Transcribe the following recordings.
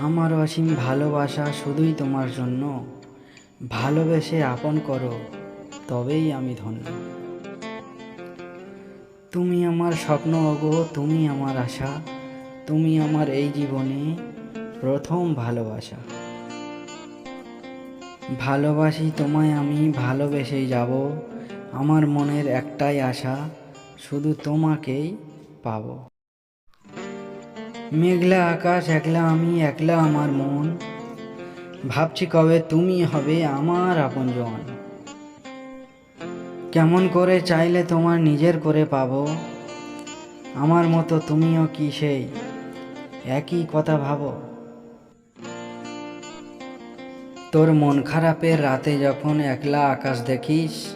আমার অসীম ভালোবাসা শুধুই তোমার জন্য। ভালোবেসে আপন করো, তবেই আমি ধন্য। তুমি আমার স্বপ্ন অগো, তুমি আমার আশা, তুমি আমার এই জীবনে প্রথম ভালোবাসা। ভালোবাসি তোমায় আমি, ভালোবেসেই যাব। আমার মনের একটাই আশা, শুধু তোমাকেই পাবো। মেঘলা আকাশ, একলা আমি, একলা আমার মন। ভাবছি কবে তুমি হবে আমার আপন আপনজন। কেমন করে চাইলে তোমার নিজের করে পাবো? আমার মতো তুমিও কি সেই? একই কথা ভাবো। তোর মন খারাপের রাতে যখন একলা আকাশ দেখিস,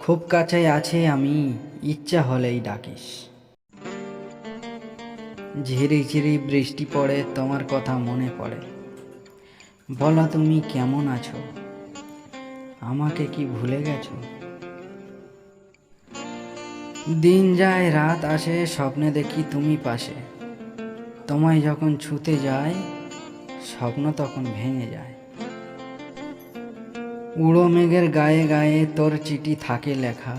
খুব কাছে আছে আমি, ইচ্ছা হলেই ডাকিস। ঝিরি ঝিরি বৃষ্টি পড়ে, তোমার কথা মনে পড়ে। বলো তুমি কেমন আছো? আমাকে কি ভুলে গেছো? দিন যায়, রাত আসে, স্বপ্নে দেখি তুমি পাশে। তোমায় যখন ছুতে যায় স্বপ্ন তখন ভেঙে যায়। উড়ো মেঘের গায়ে গায়ে তোর চিঠি থাকে লেখা।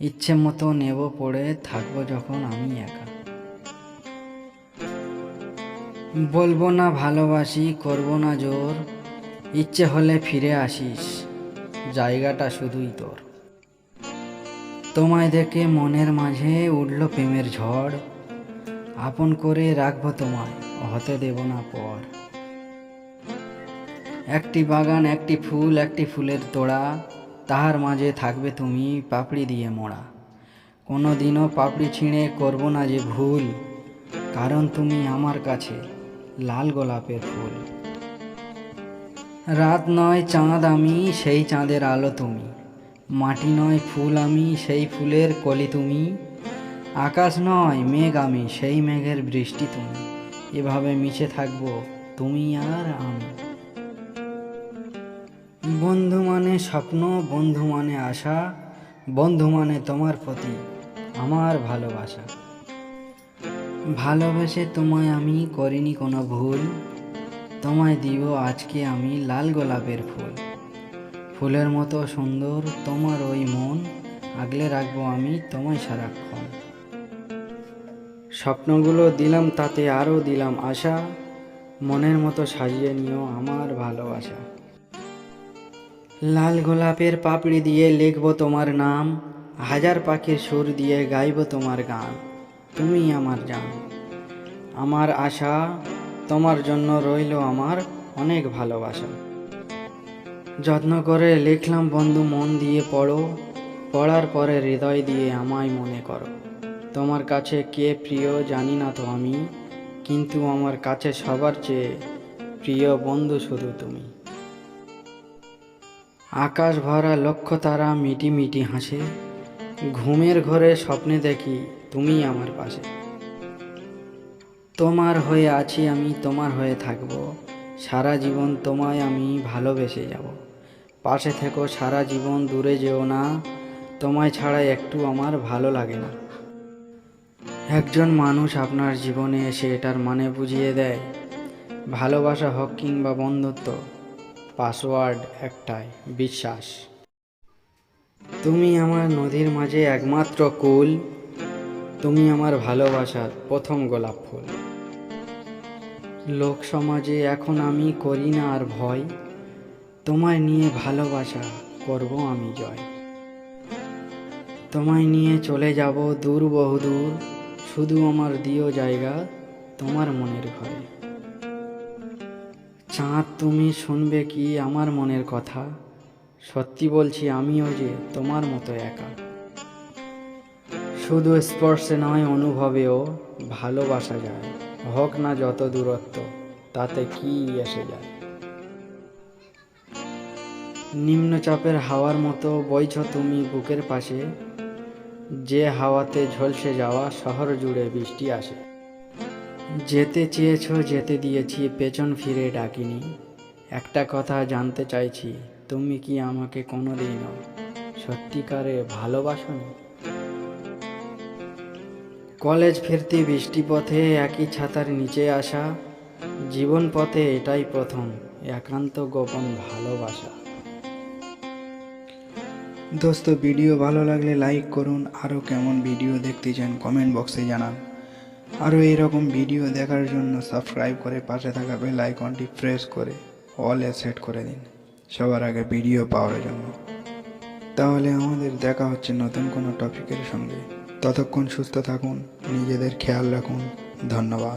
ইচ্ছে মতো নেব পড়ে থাকব যখন আমি একা। বলব না ভালোবাসি, করব না জোর। ইচ্ছে হলে ফিরে আসিস, জায়গাটা শুধুই তোর। তোমায় দেখে মনের মাঝে উঠল প্রেমের ঝড়। আপন করে রাখব তোমায়, হতে দেব না পর। একটি বাগান, একটি ফুল, একটি ফুলের তোড়া, তাহার মাঝে থাকবে তুমি পাপড়ি দিয়ে মোড়া। কোনো দিনও পাপড়ি ছিঁড়ে করব না যে ভুল, কারণ তুমি আমার কাছে। লাল গোলাপের ফুল। রাত নয় চাঁদ আমি, সেই চাঁদের আলো তুমি। মাটি নয় ফুল আমি, সেই ফুলের কলি তুমি। আকাশ নয় মেঘ আমি, সেই মেঘের বৃষ্টি তুমি। এভাবে মিশে থাকব তুমি আর আমি। বন্ধু মানে স্বপ্ন, বন্ধু মানে আশা, বন্ধু মানে তোমার প্রতি আমার ভালোবাসা। ভালোবেসে তোমায় আমি করিনি কোনো ভুল। তোমায় দিব আজকে আমি লাল গোলাপের ফুল। ফুলের মতো সুন্দর তোমার ওই মন, আগলে রাখব আমি তোমায় সারাক্ষণ। স্বপ্নগুলো দিলাম তাতে আরও দিলাম আশা, মনের মতো সাজিয়ে নিও আমার ভালোবাসা। লাল গোলাপের পাপড়ি দিয়ে লিখব তোমার নাম, হাজার পাখির সুর দিয়ে গাইব তোমার গান। তুমি আমার জান। আমার আশা তোমার জন্য রইল আমার অনেক ভালোবাসা। যত্ন করে লিখলাম, বন্ধু, মন দিয়ে পড়ো। পড়ার পরে হৃদয় দিয়ে আমায় মনে করো। তোমার কাছে কে প্রিয় জানি না তো আমি, কিন্তু আমার কাছে সবার চেয়ে প্রিয় বন্ধু শুধু তুমি। আকাশ ভরা লক্ষ তারা মিটি মিটি হাসে ঘুমের ঘরে স্বপ্নে দেখি তুমি আমার পাশে। তোমার হয়ে আছি আমি, তোমার হয়ে থাকব। সারা জীবন তোমায় আমি ভালোবেসে যাব। পাশে থেকো, সারা জীবন দূরে যেও না। তোমায় ছাড়া একটু আমার ভালো লাগে না। একজন মানুষ আপনার জীবনে এসে এটার মানে বুঝিয়ে দেয়। ভালোবাসা হোক কিংবা বন্ধুত্ব, পাসওয়ার্ড একটাই, বিশ্বাস। তুমি আমার নদীর মাঝে একমাত্র কুল। তুমি আমার ভালোবাসার প্রথম গোলাপ ফুল। লোক সমাজে এখন আমি করি না আর ভয়। তোমায় নিয়ে ভালোবাসা করব আমি জয়। তোমায় নিয়ে চলে যাব দূর বহুদূর। শুধু আমার দিও জায়গা, তোমার মনের ঘরে চাঁদ তুমি শুনবে কি আমার মনের কথা। সত্যি বলছি আমিও যে তোমার মতো একা। শুধু স্পর্শে নয়, অনুভবেও ভালোবাসা যায়। হোক না যত দূরত্ব, তাতে কি এসে যায়। নিম্নচাপের হাওয়ার মতো বইছ তুমি বুকের পাশে। যে হাওয়াতে ঝলসে যাওয়া শহর জুড়ে বৃষ্টি আসে। যেতে চেয়েছ, যেতে দিয়েছি, পেছন ফিরে ডাকিনি। একটা কথা জানতে চাইছি তুমি কি আমাকে কোনোদিনও সত্যিকারে ভালোবাসনি? কলেজ ফিরতে বৃষ্টি পথে একই ছাতার নিচে আসা, জীবন পথে এটাই প্রথম একান্ত গোপন ভালোবাসা। দোস্ত, ভিডিও ভালো লাগলে লাইক করুন আরও কেমন ভিডিও দেখতে চান কমেন্ট বক্সে জানান। আরও এইরকম ভিডিও দেখার জন্য সাবস্ক্রাইব করে পাশে থাকা বেল আইকনটি প্রেস করে অলে সেট করে দিন। সবার আগে ভিডিও পাওয়ার জন্য। তাহলে আমাদের দেখা হচ্ছে নতুন কোনো টপিকের সঙ্গে। ততক্ষণ সুস্থ থাকুন, নিজেদের খেয়াল রাখুন। ধন্যবাদ।